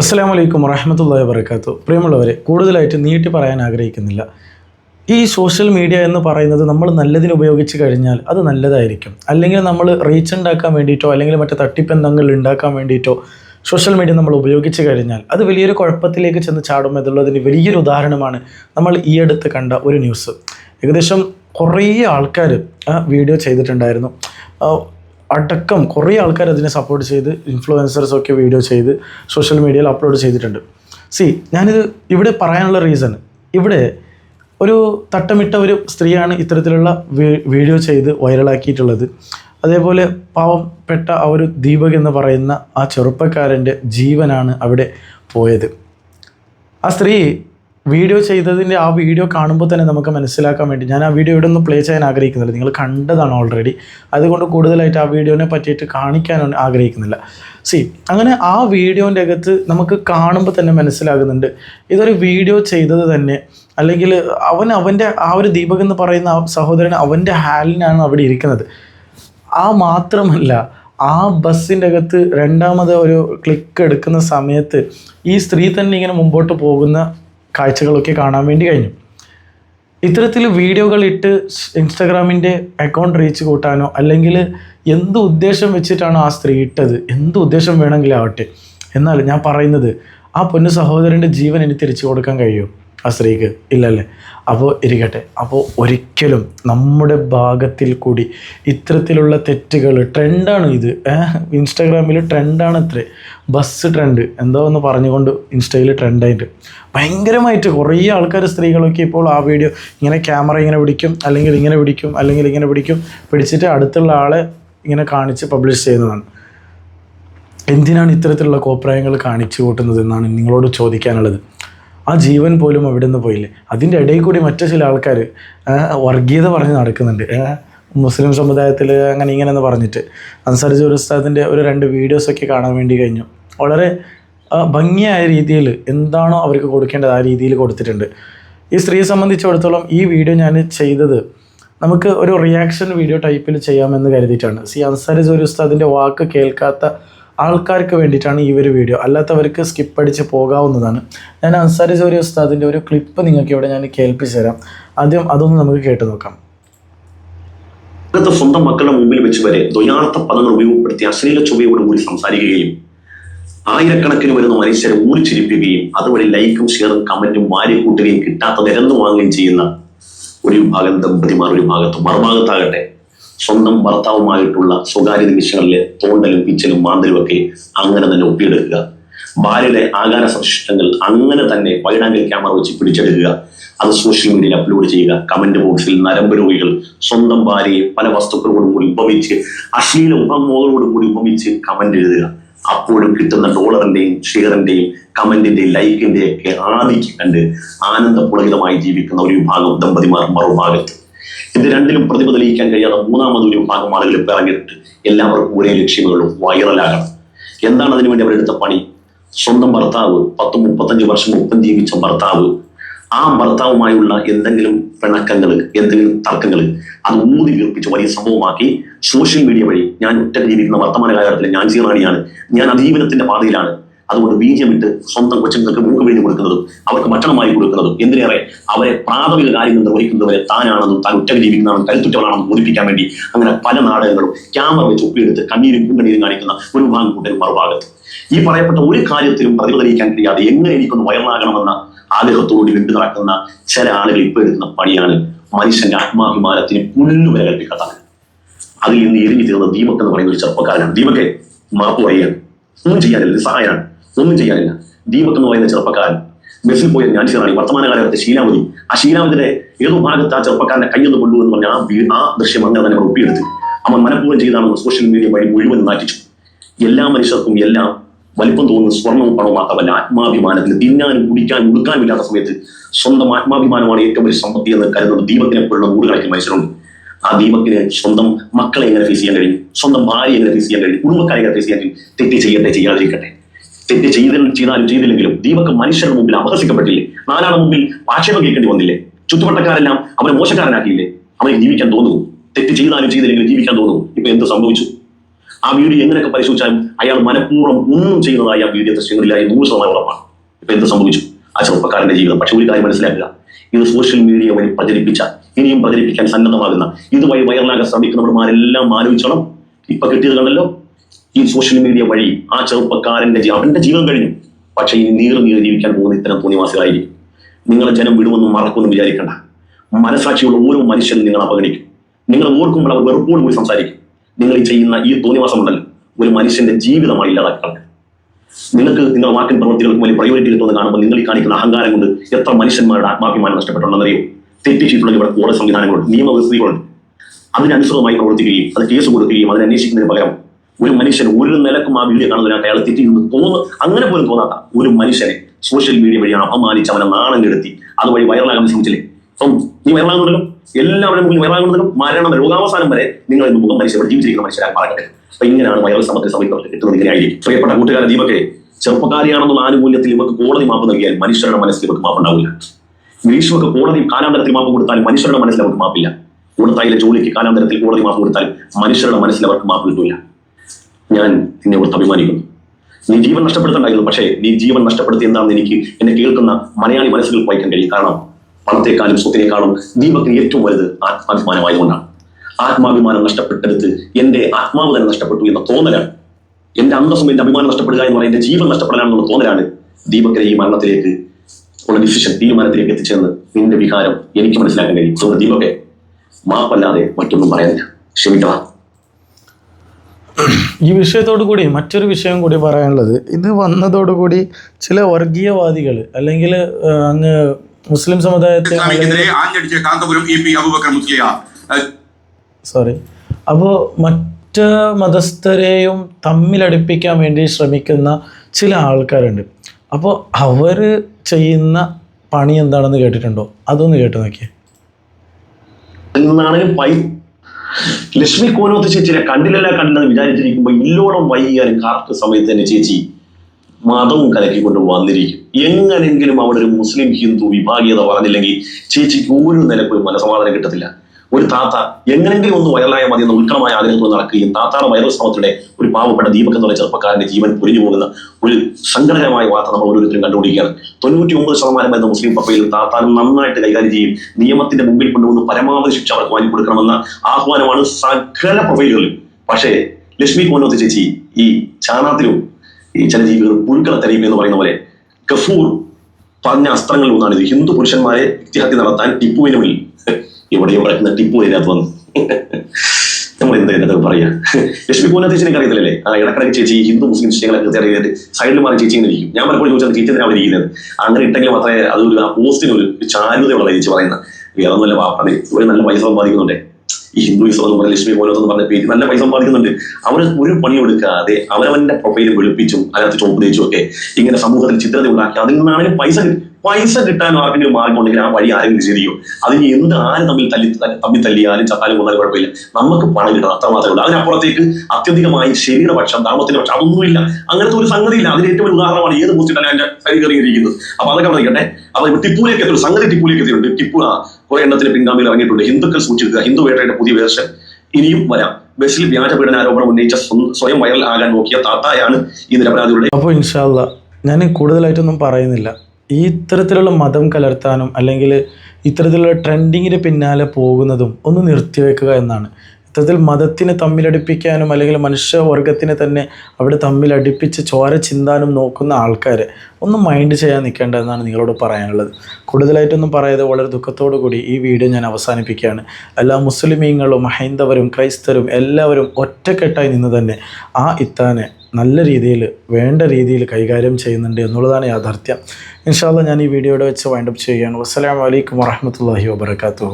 അസ്സാം വലൈക്കും വറഹമത്തല്ലാ വർക്കാത്തു പ്രിയമുള്ളവരെ കൂടുതലായിട്ട് നീട്ടി പറയാൻ ആഗ്രഹിക്കുന്നില്ല. ഈ സോഷ്യൽ മീഡിയ എന്ന് പറയുന്നത് നമ്മൾ നല്ലതിന് ഉപയോഗിച്ച് കഴിഞ്ഞാൽ അത് നല്ലതായിരിക്കും. അല്ലെങ്കിൽ നമ്മൾ റീച്ച് ഉണ്ടാക്കാൻ വേണ്ടിയിട്ടോ അല്ലെങ്കിൽ മറ്റേ തട്ടിപ്പെന്തങ്ങൾ ഉണ്ടാക്കാൻ വേണ്ടിയിട്ടോ സോഷ്യൽ മീഡിയ നമ്മൾ ഉപയോഗിച്ച് കഴിഞ്ഞാൽ അത് വലിയൊരു കുഴപ്പത്തിലേക്ക് ചെന്ന് ചാടും എന്നുള്ളതിന് വലിയൊരു ഉദാഹരണമാണ് നമ്മൾ ഈ അടുത്ത് കണ്ട ഒരു ന്യൂസ്. ഏകദേശം കുറേ ആൾക്കാർ ആ വീഡിയോ ചെയ്തിട്ടുണ്ടായിരുന്നു. അടക്കം കുറേ ആൾക്കാർ അതിനെ സപ്പോർട്ട് ചെയ്ത് ഇൻഫ്ലുവൻസേഴ്സ് ഒക്കെ വീഡിയോ ചെയ്ത് സോഷ്യൽ മീഡിയയിൽ അപ്ലോഡ് ചെയ്തിട്ടുണ്ട്. സി ഞാനിത് ഇവിടെ പറയാനുള്ള റീസൺ ഇവിടെ ഒരു തട്ടമിട്ട ഒരു സ്ത്രീയാണ് ഇത്തരത്തിലുള്ള വീഡിയോ ചെയ്ത് വൈറലാക്കിയിട്ടുള്ളത് അതേപോലെ പാവപ്പെട്ട ആ ഒരു ദീപക് എന്ന് പറയുന്ന ആ ചെറുപ്പക്കാരന്റെ ജീവനാണ് അവിടെ പോയത്. ആ സ്ത്രീ വീഡിയോ ചെയ്തതിന്റെ ആ വീഡിയോ കാണുമ്പോൾ തന്നെ നമുക്ക് മനസ്സിലാക്കാൻ വേണ്ടി ഞാൻ ആ വീഡിയോ ഇവിടെ ഒന്ന് പ്ലേ ചെയ്യാൻ ആഗ്രഹിക്കുന്നില്ല. നിങ്ങൾ കണ്ടതാണ് ഓൾറെഡി അതുകൊണ്ട് കൂടുതലായിട്ട് ആ വീഡിയോനെ പറ്റിയിട്ട് കാണിക്കാനൊന്നും ആഗ്രഹിക്കുന്നില്ല. സി അങ്ങനെ ആ വീഡിയോന്റെ അകത്ത് നമുക്ക് കാണുമ്പോൾ തന്നെ മനസ്സിലാകുന്നുണ്ട്. ഇതൊരു വീഡിയോ ചെയ്തത് തന്നെ അല്ലെങ്കിൽ അവൻ അവന്റെ ആ ഒരു ദീപക് എന്ന് പറയുന്ന ആ സഹോദരൻ അവന്റെ ഹാലിനാണ് അവിടെ ഇരിക്കുന്നത്. ആ മാത്രമല്ല ആ ബസ്സിന്റെ അകത്ത് രണ്ടാമത് ഒരു ക്ലിക്ക് എടുക്കുന്ന സമയത്ത് ഈ സ്ത്രീ തന്നെ ഇങ്ങനെ മുമ്പോട്ട് പോകുന്ന കാഴ്ചകളൊക്കെ കാണാൻ വേണ്ടി കഴിഞ്ഞു. ഇത്തരത്തിൽ വീഡിയോകൾ ഇട്ട് ഇൻസ്റ്റാഗ്രാമിന്റെ അക്കൗണ്ട് റീച്ച് കൂട്ടാനോ അല്ലെങ്കിൽ എന്ത് ഉദ്ദേശം വെച്ചിട്ടാണോ ആ സ്ത്രീ ഇട്ടത്? എന്ത് ഉദ്ദേശം വേണമെങ്കിലും ആവട്ടെ. എന്നാൽ ഞാൻ പറയുന്നത് ആ പൊന്നു സഹോദരന്റെ ജീവൻ എനിക്ക് തിരിച്ചു കൊടുക്കാൻ കഴിയുമോ ആ സ്ത്രീക്ക് ഇല്ലല്ലേ? അപ്പോൾ ഇരിക്കട്ടെ. അപ്പോൾ ഒരിക്കലും നമ്മുടെ ഭാഗത്തിൽ കൂടി ഇത്തരത്തിലുള്ള തെറ്റുകൾ ട്രെൻഡാണ് ഇത്. ഇൻസ്റ്റാഗ്രാമിൽ ട്രെൻഡാണ് ഇത്രേ. ബസ് ട്രെൻഡ് എന്തോ എന്ന് പറഞ്ഞുകൊണ്ട് ഇൻസ്റ്റയിൽ ട്രെൻഡായിട്ട്. ഭയങ്കരമായിട്ട് കുറേ ആൾക്കാർ സ്ത്രീകളൊക്കെ ഇപ്പോൾ ആ വീഡിയോ ഇങ്ങനെ ക്യാമറ ഇങ്ങനെ പിടിക്കും അല്ലെങ്കിൽ ഇങ്ങനെ പിടിക്കും അല്ലെങ്കിൽ ഇങ്ങനെ പിടിക്കും പിടിച്ചിട്ട് അടുത്തുള്ള ആളെ ഇങ്ങനെ കാണിച്ച് പബ്ലിഷ് ചെയ്യുന്നതാണ്. എന്തിനാണ് ഇത്തരത്തിലുള്ള കോപ്രായങ്ങൾ കാണിച്ചു കൂട്ടുന്നത് എന്നാണ് നിങ്ങളോട് ചോദിക്കാനുള്ളത്. ആ ജീവൻ പോലും അവിടെ നിന്ന് പോയില്ലേ? അതിന്റെ ഇടയിൽ കൂടി മറ്റു ചില ആൾക്കാർ വർഗീയത പറഞ്ഞ് നടക്കുന്നുണ്ട്. മുസ്ലിം സമുദായത്തിൽ അങ്ങനെ ഇങ്ങനെ എന്ന് പറഞ്ഞിട്ട് അൻസാർ ജോലിസ്ഥാനത്തിന്റെ ഒരു രണ്ട് വീഡിയോസൊക്കെ കാണാൻ വേണ്ടി കഴിഞ്ഞു. വളരെ ഭംഗിയായ രീതിയിൽ എന്താണോ അവർക്ക് കൊടുക്കേണ്ടത് ആ രീതിയിൽ കൊടുത്തിട്ടുണ്ട്. ഈ സ്ത്രീയെ സംബന്ധിച്ചിടത്തോളം ഈ വീഡിയോ ഞാൻ ചെയ്തത് നമുക്ക് ഒരു റിയാക്ഷൻ വീഡിയോ ടൈപ്പിൽ ചെയ്യാമെന്ന് കരുതിയിട്ടാണ്. സി അൻസാർ ജോലി ഉസ്താദിന്റെ വാക്ക് കേൾക്കാത്ത ആൾക്കാർക്ക് വേണ്ടിയിട്ടാണ് ഈ ഒരു വീഡിയോ അല്ലാത്തവർക്ക് സ്കിപ്പ് അടിച്ച് പോകാവുന്നതാണ്. ഞാൻ അൻസാരി ജോലി ഉസ്താദിന്റെ ഒരു ക്ലിപ്പ് നിങ്ങൾക്ക് ഇവിടെ ഞാൻ കേൾപ്പിച്ചു തരാം. ആദ്യം അതൊന്ന് നമുക്ക് കേട്ടു നോക്കാം. സ്വന്തം മക്കളുടെ മുമ്പിൽ വെച്ച് വരെ ദ്വയാർത്ഥ പദങ്ങൾ ഉപയോഗപ്പെടുത്തി അശ്ലീല ചുവയോട് കൂടി സംസാരിക്കുകയും ആയിരക്കണക്കിന് വരുന്ന മനുഷ്യരെ ഊരിച്ചിരിപ്പിക്കുകയും അതുവഴി ലൈക്കും ഷെയറും കമന്റും വാരി കൂട്ടുകയും കിട്ടാത്ത നിരന്നു വാങ്ങുകയും ചെയ്യുന്ന ഒരു വിഭാഗം ദമ്പതിമാർ ഒരു ഭാഗത്തും മറുഭാഗത്താകട്ടെ. സ്വന്തം ഭർത്താവുമായിട്ടുള്ള സ്വകാര്യ നിമിഷങ്ങളിലെ തോണ്ടലും പിച്ചലും മാന്തലും ഒക്കെ അങ്ങനെ തന്നെ ഒപ്പിയെടുക്കുക. ഭാര്യയുടെ ആകാര സംശിഷ്ടങ്ങൾ അങ്ങനെ തന്നെ വൈഡാങ്കൽ ക്യാമറ വെച്ച് പിടിച്ചെടുക്കുക. അത് സോഷ്യൽ മീഡിയയിൽ അപ്ലോഡ് ചെയ്യുക. കമന്റ് ബോക്സിൽ നരമ്പ് രോഗികൾ സ്വന്തം ഭാര്യയെ പല വസ്തുക്കളോടും കൂടി ഉപമിച്ച് അശ്ലീല ഉപമോകളോടും കൂടി ഉപമിച്ച് കമന്റ് എഴുതുക. അപ്പോഴും കിട്ടുന്ന ഡോളറിന്റെയും ഷെയറിന്റെയും കമന്റിന്റെയും ലൈക്കിന്റെയും ഒക്കെ ആദിക്ക് കണ്ട് ആനന്ദപുളകിതമായി ജീവിക്കുന്ന ഒരു വിഭാഗം ദമ്പതിമാർ മറുഭാഗത്ത്. ഇത് രണ്ടിലും പ്രതിഭ തെളിയിക്കാൻ കഴിയാത്ത മൂന്നാമത് ഒരു വിഭാഗം ആളുകൾ ഇപ്പൊ ഇറങ്ങിയിട്ടുണ്ട്. എല്ലാവർക്കും ഒരേ ലക്ഷ്യമുള്ളൂ വൈറലാകണം. എന്താണ് അതിനുവേണ്ടി അവരെടുത്ത പണി? സ്വന്തം ഭർത്താവ് പത്ത് മുപ്പത്തഞ്ച് വർഷം ഒപ്പം ജീവിച്ച ഭർത്താവ്. ആ ഭർത്താവുമായുള്ള എന്തെങ്കിലും പിണക്കങ്ങൾ എന്തെങ്കിലും തർക്കങ്ങൾ അത് ഊതി വീർപ്പിച്ച് വലിയ സംഭവമാക്കി സോഷ്യൽ മീഡിയ വഴി ഞാൻ ഒറ്റ ജീവിക്കുന്ന വർത്തമാന കാലഘട്ടത്തിൽ ഞാൻ സീറാണിയാണ് ഞാൻ അതിജീവനത്തിന്റെ പാതയിലാണ്. അതുകൊണ്ട് ബീജമിട്ട് സ്വന്തം കൊച്ചുങ്ങൾക്ക് മൂക്ക് വീഴ്ച കൊടുക്കുന്നതും അവർക്ക് ഭക്ഷണമായി കൊടുക്കുന്നതും എന്തിനേറെ അവരെ പ്രാഥമിക കാര്യങ്ങൾ നിർവഹിക്കുന്നവരെ താനാണെന്നും താൻ ഒറ്റയ്ക്ക് ജീവിക്കുന്നതാണെന്നും കരുത്തുറ്റവളാണെന്ന് ബോധിപ്പിക്കാൻ വേണ്ടി അങ്ങനെ പല നാടകങ്ങളും ക്യാമറ വെച്ച് ഒപ്പിയെടുത്ത് കണ്ണീരും കണ്ണീരും കാണിക്കുന്ന ഒരു വിഭാഗം കൂട്ടരും മറുഭാഗത്ത്. ഈ പറയപ്പെട്ട ഒരു കാര്യത്തിലും പ്രതിഭ കഴിയാതെ എങ്ങനെ എനിക്കൊന്ന് വയറിലാകണമെന്ന ആഗ്രഹത്തോടുകൂടി വിട്ടു നടക്കുന്ന ചില ആളുകൾ ഇപ്പോൾ എടുക്കുന്ന പണിയാണ് മനുഷ്യന്റെ ആത്മാഭിമാനത്തിന് പുല്ല് വരെ കൽപ്പിക്കാത്തത്. അതിൽ നിന്ന് എരിഞ്ഞു തീർന്ന ദീപക് എന്ന് പറയുന്ന ഒരു ചെറുപ്പക്കാരനാണ്. ദീപക്കെ മാപ്പ് പറയുകയാണ്. ഒന്നും ചെയ്യാനില്ല നിസ്സഹായനാണ് ഒന്നും ചെയ്യാനില്ല. ദീപക് എന്ന് പറയുന്ന ചെറുപ്പക്കാരൻ. ബസ്സിൽ പോയ ഞാൻ ചെയ്താണ് വർത്തമാനകാലത്തെ ശീലാമതി ആ ശീലാവതിയുടെ ഏതോ ഭാഗത്ത് ആ ചെറുപ്പക്കാരനെ കയ്യൊന്ന് കൊണ്ടുവന്ന് പറഞ്ഞ ആ ആ ദൃശ്യം അങ്ങനെ തന്നെ ഒപ്പിയെടുത്ത്. അവൻ മനഃപൂർവം ചെയ്താണെന്ന് സോഷ്യൽ മീഡിയ വഴി മുഴുവൻ നാറ്റിച്ചു. എല്ലാ മനുഷ്യർക്കും എല്ലാം വലിപ്പം തോന്നുന്ന സ്വർണവും പണവും മാത്രമല്ല ആത്മാഭിമാനത്തിന്. തിന്നാനും കുടിക്കാനും ഉടുക്കാനും ഇല്ലാത്ത സമയത്ത് സ്വന്തം ആത്മാഭിമാനമാണ് ഏറ്റവും വലിയ സമ്പത്തി എന്ന് കരുതുന്ന ദീപത്തിനെ പോലുള്ള നൂറുകണക്കിന് മനുഷ്യരുണ്ട് ആ ദീപത്തിന് സ്വന്തം മക്കളെ എങ്ങനെ ഫേസ് ചെയ്യാൻ കഴിയും? സ്വന്തം ഭാര്യ എങ്ങനെ ഫേസ് ചെയ്യാൻ കഴിയും? കുടുംബക്കാരെ എങ്ങനെ ഫേസ് ചെയ്യാൻ കഴിയും? തെറ്റ് ചെയ്യട്ടെ ചെയ്യാതിരിക്കട്ടെ. തെറ്റ് ചെയ്ത ചെയ്താലും ചെയ്തില്ലെങ്കിലും ദീപക് മനുഷ്യരുടെ മുമ്പിൽ അപഹസിക്കപ്പെട്ടില്ലേ? നാലാളുടെ മുമ്പിൽ ആക്ഷേപം കേൾക്കേണ്ടി വന്നില്ലേ? ചുറ്റുവട്ടക്കാരെല്ലാം അവനെ മോശക്കാരനാക്കിയില്ലേ? അവനെ ജീവിക്കാൻ തോന്നുന്നു തെറ്റ് ചെയ്താലും ചെയ്തില്ലെങ്കിലും ജീവിക്കാൻ തോന്നുന്നു ഇപ്പൊ എന്ത് സംഭവിച്ചു? ആ വീഡിയോ എങ്ങനെയൊക്കെ പരിശോധിച്ചാലും അയാൾ മനഃപൂർവം ഒന്നും ചെയ്യുന്നതായി ആ വീഡിയോ ദൃശ്യങ്ങളിലായി നൂറ് ശതമാനം ഉറപ്പാണ്. ഇപ്പൊ എന്ത് സംഭവിച്ചു? ആ ചെറുപ്പക്കാരന്റെ ജീവിതം. പക്ഷെ ഒരു കാര്യം മനസ്സിലാക്കുക. ഇത് സോഷ്യൽ മീഡിയ വഴി പ്രചരിപ്പിച്ച ഇനിയും പ്രചരിപ്പിക്കാൻ സന്നദ്ധമാകുന്ന ഇതുവഴി വൈറലാകാൻ ശ്രമിക്കുന്നവർമാരെല്ലാം ആലോചിച്ചോണം. ഇപ്പൊ കിട്ടിയത് കണ്ടല്ലോ? ഈ സോഷ്യൽ മീഡിയ വഴി ആ ചെറുപ്പക്കാരന്റെ അവന്റെ ജീവൻ കഴിഞ്ഞു. പക്ഷെ ഇനി നീറ് നീറി ജീവിക്കാൻ പോകുന്ന ഇത്തരം തോന്നിവാസികളായിരിക്കും നിങ്ങളെ ജനം വിടുമെന്നും മറക്കുമെന്നും വിചാരിക്കണ്ട. മനസാക്ഷിയുള്ള ഓരോ മനുഷ്യനും നിങ്ങൾ അവഗണിക്കും നിങ്ങൾ ഓർക്കുമ്പോൾ അവർ വെറുപ്പോട് കൂടി സംസാരിക്കും. നിങ്ങൾ ചെയ്യുന്ന ഈ തോന്നിവാസമുണ്ടല്ലോ ഒരു മനുഷ്യന്റെ ജീവിതമായി ഇല്ലാതാക്കി നിങ്ങൾക്ക് നിങ്ങളുടെ വാക്കിൻ പ്രവർത്തികൾക്ക് വലിയ പ്രയോറിറ്റി കിട്ടുമെന്ന് കാണുമ്പോൾ നിങ്ങൾ ഈ കാണിക്കുന്ന അഹങ്കാരം കൊണ്ട് എത്ര മനുഷ്യന്മാരുടെ ആത്മാഭിമാനം നഷ്ടപ്പെട്ടുണ്ടെന്നറിയോ? തെറ്റിച്ചിട്ടുള്ള ഇവിടെ കോടതി സംവിധാനങ്ങളുണ്ട്. നിയമവ്യവസ്ഥകളുണ്ട് അതിനനുസൃതമായി പ്രവർത്തിക്കുകയും അത് കേസ് കൊടുക്കുകയും അതിനെ അന്വേഷിക്കുന്നതിന് പകരം ഒരു മനുഷ്യൻ ഒരു നിലക്കും ആ വീഡിയോ കാണുന്നതിനകത്ത് അയാൾ തെറ്റിയിരുന്നു തോന്നുന്നു. അങ്ങനെ പോലും തോന്നാത്ത ഒരു മനുഷ്യനെ സോഷ്യൽ മീഡിയ വഴി അപമാനിച്ച് അവനെ നാണം കെടുത്തി. അതുവഴി വൈറലാകാൻ ശ്രമിച്ചില്ലേ? അപ്പം നീ വൈറലാകുന്നുണ്ടല്ലോ. എല്ലാവരുടെ മുമ്പിൽ വൈറലാകുന്നതിനും മരണം രോഗാവസാനം വരെ നിങ്ങൾ ഇന്ന് മുഖം മനുഷ്യർ ജീവിച്ചിരിക്കുന്ന മനുഷ്യരായി പറയട്ടെ അപ്പൊ ഇങ്ങനെയാണ് വൈറൽ സമത്തെ സമയത്ത് കിട്ടുന്നത് ഇങ്ങനെയായിരിക്കും പ്രിയപ്പെട്ട കൂട്ടുകാരെ ദീപക്കെ ചെറുപ്പക്കാരിയാണെന്നുള്ള ആനുകൂല്യത്തിൽ ഇവർക്ക് കോടതി മാപ്പ് നൽകിയാൽ മനുഷ്യരുടെ മനസ്സിൽ ഇവർക്ക് മാപ്പുണ്ടാവില്ല ഗ്രീഷ്മക്ക് കോടതി കാലാന്തരത്തിൽ മാപ്പ് കൊടുത്താൽ മനുഷ്യരുടെ മനസ്സിൽ അവർക്ക് മാപ്പില്ല. കൂടത്തായിലെ ജോലിക്ക് കാലാന്തരത്തിൽ കോടതി മാപ്പ് കൊടുത്താൽ മനുഷ്യരുടെ മനസ്സിൽ അവർക്ക് മാപ്പ് കിട്ടൂല. ഞാൻ നിന്നെ ഓർത്ത് അഭിമാനിക്കുന്നു. നീ ജീവൻ നഷ്ടപ്പെടുത്തണ്ടായിരുന്നു പക്ഷേ നീ ജീവൻ നഷ്ടപ്പെടുത്തി എന്താണെന്ന് എനിക്ക് എന്നെ കേൾക്കുന്ന മലയാളി മനസ്സുകൾ വായിക്കാൻ കഴിയും. കാരണം പണത്തെക്കാളും സ്വത്തിനേക്കാളും ദീപക്കിന് ഏറ്റവും വലുത് ആത്മാഭിമാനമായതുകൊണ്ടാണ്. ആത്മാഭിമാനം നഷ്ടപ്പെട്ടെടുത്ത് എന്റെ ആത്മാവ് തന്നെ നഷ്ടപ്പെട്ടു എന്ന തോന്നലാണ്. എന്റെ അന്തസ്സും എന്റെ അഭിമാനം നഷ്ടപ്പെടുക എന്ന് പറയുന്നത് ജീവൻ നഷ്ടപ്പെടാനുള്ള തോന്നലാണ് ദീപക്കിനെ ഈ മരണത്തിലേക്ക് ഉള്ള ഡിസിഷൻ തീരുമാനത്തിലേക്ക് എത്തിച്ചെന്ന് നിന്റെ വികാരം എനിക്ക് മനസ്സിലാക്കാൻ കഴിയും. ദീപക്കെ മാപ്പല്ലാതെ മറ്റൊന്നും പറയാനില്ല. ക്ഷമിക്കണം. ഈ വിഷയത്തോടു കൂടി മറ്റൊരു വിഷയം കൂടി പറയാനുള്ളത്. ഇത് വന്നതോടുകൂടി ചില വർഗീയവാദികൾ അല്ലെങ്കിൽ അങ്ങ് മുസ്ലിം സമുദായത്തെ സോറി. അപ്പോൾ മറ്റ് മതസ്ഥരെയും തമ്മിലടുപ്പിക്കാൻ വേണ്ടി ശ്രമിക്കുന്ന ചില ആൾക്കാരുണ്ട്. അപ്പോൾ അവർ ചെയ്യുന്ന പണി എന്താണെന്ന് കേട്ടിട്ടുണ്ടോ? അതൊന്ന് കേട്ട് നോക്കിയേ. എന്നാണെങ്കിലും പൈ ലക്ഷ്മി കോനോത്ത് ചേച്ചിനെ കണ്ടില്ലല്ല കണ്ടില്ലെന്ന് വിചാരിച്ചിരിക്കുമ്പോൾ ഇല്ലോളം വൈകിയാലും കറക്റ്റ് സമയത്ത് തന്നെ ചേച്ചി മതവും കലക്കിക്കൊണ്ട് വന്നിരിക്കും. എങ്ങനെങ്കിലും അവിടെ ഒരു മുസ്ലിം ഹിന്ദു വിഭാഗീയത പറഞ്ഞില്ലെങ്കിൽ ചേച്ചിക്ക് ഒരു നിലക്കും മനസമാധാനം കിട്ടത്തില്ല. ഒരു താത്ത എങ്ങനെങ്കിലും ഒന്ന് വൈറലായ മതി എന്ന ഉൽക്കണമായ ആഗ്രഹത്തോടെ നടക്കുകയും താത്താറ വൈറൽ ശ്രമത്തിലൂടെ ഒരു പാവപ്പെട്ട ദീപക് എന്നുള്ള ചെറുപ്പക്കാരന്റെ ജീവൻ പൊരിഞ്ഞു പോകുന്ന ഒരു സങ്കടകരമായ വാർത്ത നമ്മൾ ഓരോരുത്തരും കണ്ടുപിടിക്കുകയാണ്. തൊണ്ണൂറ്റി ഒമ്പത് ശതമാനം എന്ന മുസ്ലിം പപ്പയിൽ താത്താൻ നന്നായിട്ട് കൈകാര്യം ചെയ്യും. നിയമത്തിന്റെ മുമ്പിൽ കൊണ്ടുവന്ന് പരമാവധി ശിക്ഷ അവർക്ക് വാങ്ങി കൊടുക്കണമെന്ന ആഹ്വാനമാണ് സകല പ്രൊഫൈലുകളിലും പക്ഷേ ലക്ഷ്മി കോനോത്ത് ചേച്ചി ഈ ചാണാത്തിലും ഈ ചില ജീവികൾ പുഴുക്കളെ തെരയും എന്ന് പറയുന്ന പോലെ ഗഫൂർ പറഞ്ഞ അസ്ത്രങ്ങളിൽ ഒന്നാണ് ഇത്. ഹിന്ദു പുരുഷന്മാരെ വ്യക്തിഹത്യ നടത്താൻ ടിപ്പുവിന് മുന്നിൽ പറയുന്ന ടിപ്പു അതിനകത്ത് വന്നു. നമ്മൾ എന്താ ഇതിനകത്ത് പറയാ? ലക്ഷ്മി പൂനത്തെ ചേച്ചി എനിക്ക് അറിയത്തില്ലേ ആ ഇടക്കിടക്ക് ചേച്ചി ഹിന്ദു മുസ്ലിം വിഷയങ്ങളെ കൃത്യം അറിയാതെ സൈഡിൽ മാറി ചേച്ചി ഇരിക്കും. ഞാൻ പലപ്പോഴും ചോദിച്ചത് ചേച്ചി എന്തിനാണ് ഇരിക്കുന്നത്? അങ്ങനെ ഇട്ടെങ്കിൽ മാത്രമേ അതൊരു ആ പോസ്റ്റിന് ഒരു ചാരുതയുള്ള ചേച്ചി പറയുന്ന വേറെ നല്ല വാപ്പണേ ഒരു നല്ല പൈസ സമ്പാദിക്കുന്നുണ്ടേ. ഈ ഹിന്ദുയിസം എന്ന് പറഞ്ഞ ലക്ഷ്മി പോലെ പറഞ്ഞ പേര് നല്ല പൈസ സമ്പാദിക്കുന്നുണ്ട്. അവർ ഒരു പണി കൊടുക്കാതെ അവരവന്റെ പ്രൊഫൈൽ വെളുപ്പിച്ചും അതിനകത്ത് ചോപ്പ് തേച്ചും ഒക്കെ ഇങ്ങനെ സമൂഹത്തിൽ ചിത്രത ഉണ്ടാക്കി അതിൽ നിന്നാണെങ്കിൽ പൈസ. പൈസ കിട്ടാൻ മാർഗം ഉണ്ടെങ്കിൽ ആ വഴി ആരും വിചാരിക്കും അതിന് എന്ത് ആരും തമ്മിൽ തല്ലി തമ്മിൽ തല്ലിയാലും ചത്താലും കൊന്നാലും കുഴപ്പമില്ല. നമുക്ക് പണം കിട്ടണം അത്ര മാത്രമേ ഉള്ളൂ. അതിനപ്പുറത്തേക്ക് അത്യധികമായി ശരീര പക്ഷം ധർമ്മത്തിന്റെ പക്ഷം അതൊന്നുമില്ല. അങ്ങനത്തെ ഒരു സംഗതിയില്ല. അതിന് ഏറ്റവും ഉദാഹരണമാണ് ഏത് പോസ്റ്റ് എന്റെ സൈഡ് അപ്പൊ അതൊക്കെ പറഞ്ഞിട്ടെ അപ്പൊ ഇപ്പൊ ടിപ്പുലേക്ക് സംഗതി ടിപ്പുലേക്ക് എത്തിയിട്ടുണ്ട്. ടിപ്പു ആ കുറെ എണ്ണത്തിന് പിൻഗാമിയിൽ ഇറങ്ങിയിട്ടുണ്ട്. ഹിന്ദുക്കൾ സൂക്ഷിക്കുക ഹിന്ദു വേട്ടയുടെ പുതിയ വേർഷൻ. ഇനിയും വരാം. ബസ്സിൽ വ്യാജ പീഡന ആരോപണം ഉന്നയിച്ച സ്വ- സ്വയം വൈറൽ ആകാൻ നോക്കിയ താത്തായാണ് ഈ നിരപരാധികളുടെ അപ്പോൾ ഇൻഷാല്ല ഞാൻ കൂടുതലായിട്ടൊന്നും പറയുന്നില്ല. ഈ ഇത്തരത്തിലുള്ള മതം കലർത്താനും അല്ലെങ്കിൽ ഇത്തരത്തിലുള്ള ട്രെൻഡിങ്ങിന് പിന്നാലെ പോകുന്നതും ഒന്ന് നിർത്തിവെക്കുക എന്നാണ്. ഇത്തരത്തിൽ മതത്തിനെ തമ്മിലടിപ്പിക്കാനും അല്ലെങ്കിൽ മനുഷ്യവർഗത്തിനെ തന്നെ അവിടെ തമ്മിലടിപ്പിച്ച് ചോര ചിന്താനും നോക്കുന്ന ആൾക്കാരെ ഒന്ന് മൈൻഡ് ചെയ്യാൻ നിൽക്കേണ്ട എന്നാണ് നിങ്ങളോട് പറയാനുള്ളത്. കൂടുതലായിട്ടൊന്നും പറയാതെ വളരെ ദുഃഖത്തോടു കൂടി ഈ വീഡിയോ ഞാൻ അവസാനിപ്പിക്കുകയാണ്. എല്ലാ മുസ്ലിമീങ്ങളും ഹൈന്ദവരും ക്രൈസ്തരും എല്ലാവരും ഒറ്റക്കെട്ടായി നിന്ന് തന്നെ ആ ഇത്താനെ നല്ല രീതിയിൽ വേണ്ട രീതിയിൽ കൈകാര്യം ചെയ്യുന്നുണ്ട് എന്നുള്ളതാണ് യാഥാർത്ഥ്യം. ഇൻഷാല്ല ഞാൻ ഈ വീഡിയോയുടെ വെച്ച് വൈൻഡപ്പ് ചെയ്യുകയാണ്. വസ്സലാമലൈക്കും വറഹമത്തല്ലാഹി വാബർക്കാത്തു